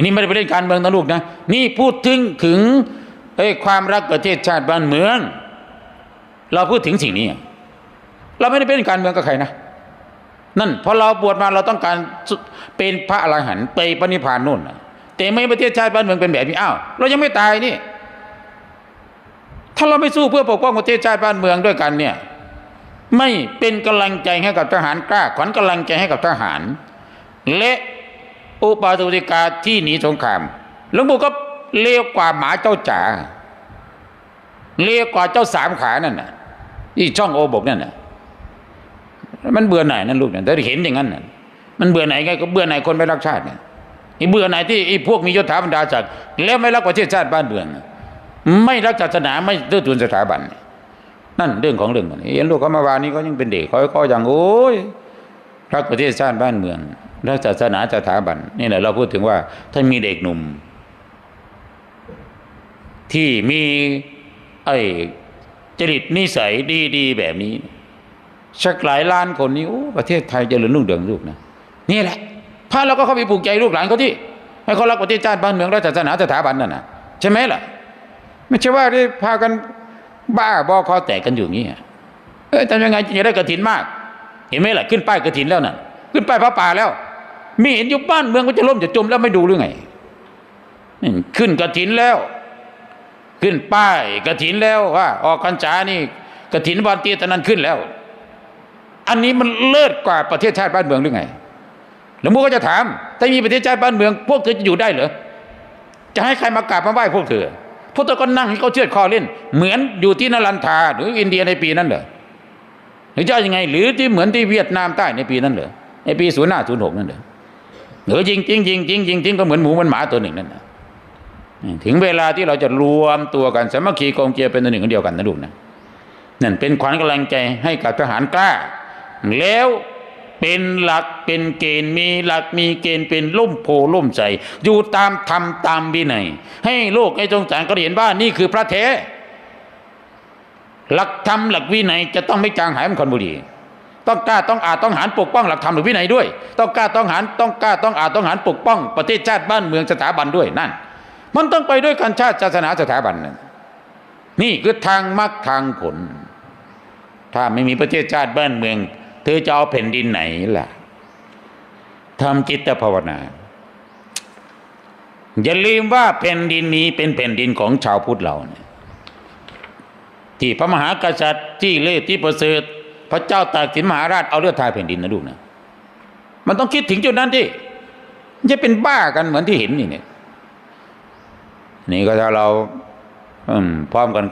นี่ไม่ได้ไปเล่นการเมืองนะลูกนะ นี่พูดถึงถึงเอ้ยความรักประเทศชาติบ้านเมือง เราพูดถึงสิ่งนี้ เราไม่ได้เป็นการเมืองกับใครนะ นั่นพอเราบวชมาเราต้องการเป็นพระอรหันต์ไปปณิพานนู่นนะแต่ไม่ประเทศชาติบ้านเมืองเป็นแบบนี้อ้าวเรายังไม่ตายนี่ ถ้าเราไม่สู้เพื่อปกป้องประเทศชาติบ้านเมืองด้วยกันเนี่ย ไม่เป็นกำลังใจให้กับทหารกล้าขวัญกำลังใจให้กับทหาร และ อุปาตุติกาที่หนีสงครามหลวงปู่ก็เลวกว่าหมาเจ้าจ๋าเลวกว่าเจ้าสามขานั่นน่ะที่ช่องโอบกนั่นน่ะมันเบื่อหน่ายนั่นลูกเนี่ยแต่เห็นอย่างนั้นน่ะมันเบื่อไหนไงก็เบื่อไหนคนไม่รักชาติเนี่ยไอ้เบื่อไหนที่ไอ้พวกมียศถาบรรดาศักดิ์แล้วไม่รักประเทศชาติบ้านเมืองไม่รักศาสนาไม่เลือดทุนสถาบัน นั่นเรื่องของเรื่องมันเห็นลูกเขามาวานนี้ก็ยังเป็นเด็กเขาก็ยังโอ้ยรักประเทศชาติบ้านเมือง รักศาสนาสถาบันนี่แหละเราพูดถึงว่าถ้านมีเด็กหนุ่ม ที่มีไอ้จริตนิสัยดีๆแบบนี้สักหลายล้านคนนี้โอ้ประเทศไทยจเจริญรุ่งเรืองลูกนะนี่แหละพาเราก็เข้าไปปลูกใจลูกหลานเขาที่ให้เขารักประเทศชาติบ้านเมืองและศาสนาสถาบันนั่นนะใช่ไหมล่ะ ไม่ใช่ว่าได้พากันบ้าบอคอแตกกันอยู่อย่างนี้เอ้ยทำยังไงจึงจะได้กระถินมาก เห็นไหมล่ะขึ้นป้ายกระถินแล้วน่ะขึ้นป้ายพระป่าแล้ว มีเห็นอยู่บ้านเมืองก็จะล่มจะจมแล้วไม่ดูหรือไงขึ้นกระถินแล้ว ขึ้นป้ายกระถินแล้วว่า ออกพรรษานี่กระถินวันเตียตอนนั้นขึ้นแล้ว อันนี้มันเลิศกว่าประเทศชาติบ้านเมืองหรือไงหลวงพ่อก็จะถามถ้ามีประเทศชาติบ้านเมือง พวกเธอจะอยู่ได้เหรอจะให้ใครมากราบมาไหว้พวกเธอพวกเธอก็นั่งให้เขาเชือดคอเล่น เหมือนอยู่ที่นรันทาหรืออินเดียในปีนั้นเหรอหรือจะยังไง หรือที่เหมือนที่เวียดนามใต้ในปีนั้นเหรอในปีศูนย์หน้าศูนย์หกนั่นเหรอ หรือจริงจริงจริงจริงจริงจริงก็เหมือนหมูเหมือนหมาตัวหนึ่งนั่นนะถึงเวลาที่เราจะรวมตัวกันสามัคคีกองเจียร์เป็นตัวหนึ่งอันเดียวกันนะลูกนะนั่นเป็นขวัญกำลังใจให้กับทหารกล้า แล้วเป็นหลักเป็นเกณฑ์มีหลักมีเกณฑ์เป็นล่มโพล่มใจอยู่ตามธรรมตามวินัยให้โลกให้จงสารก็เห็นว่านี่คือพระเทหลักธรรมหลักวินัยจะต้องไม่จางหายมันคนบุรี ต้องกล้าต้องอาจต้องหารปกป้องหลักธรรมหรือวินัยด้วย ต้องกล้าต้องหารต้องกล้าต้องอาจต้องหารปกป้อง ประเทศชาติบ้านเมืองสถาบันด้วยนั่น มันต้องไปด้วยกันชาติศาสนาสถาบันนั่นนี่คือทางมรรคทางผล ถ้าไม่มีประเทศชาติบ้านเมือง เธอจะเอาแผ่นดินไหนล่ะทำจิตภาวนา อย่าลืมว่าแผ่นดินนี้เป็นแผ่นดินของชาวพุทธเราเนี่ยที่พระมหากษัตริย์ที่เลิศที่ประเสริฐ พระเจ้าตากสินมหาราชเอาเลือดทาแผ่นดินนะลูกนะมันต้องคิดถึงจุดนั้นที่จะเป็นบ้ากันเหมือนที่เห็นนี่เนี่ยนี่ก็ถ้าเราพร้อมกัน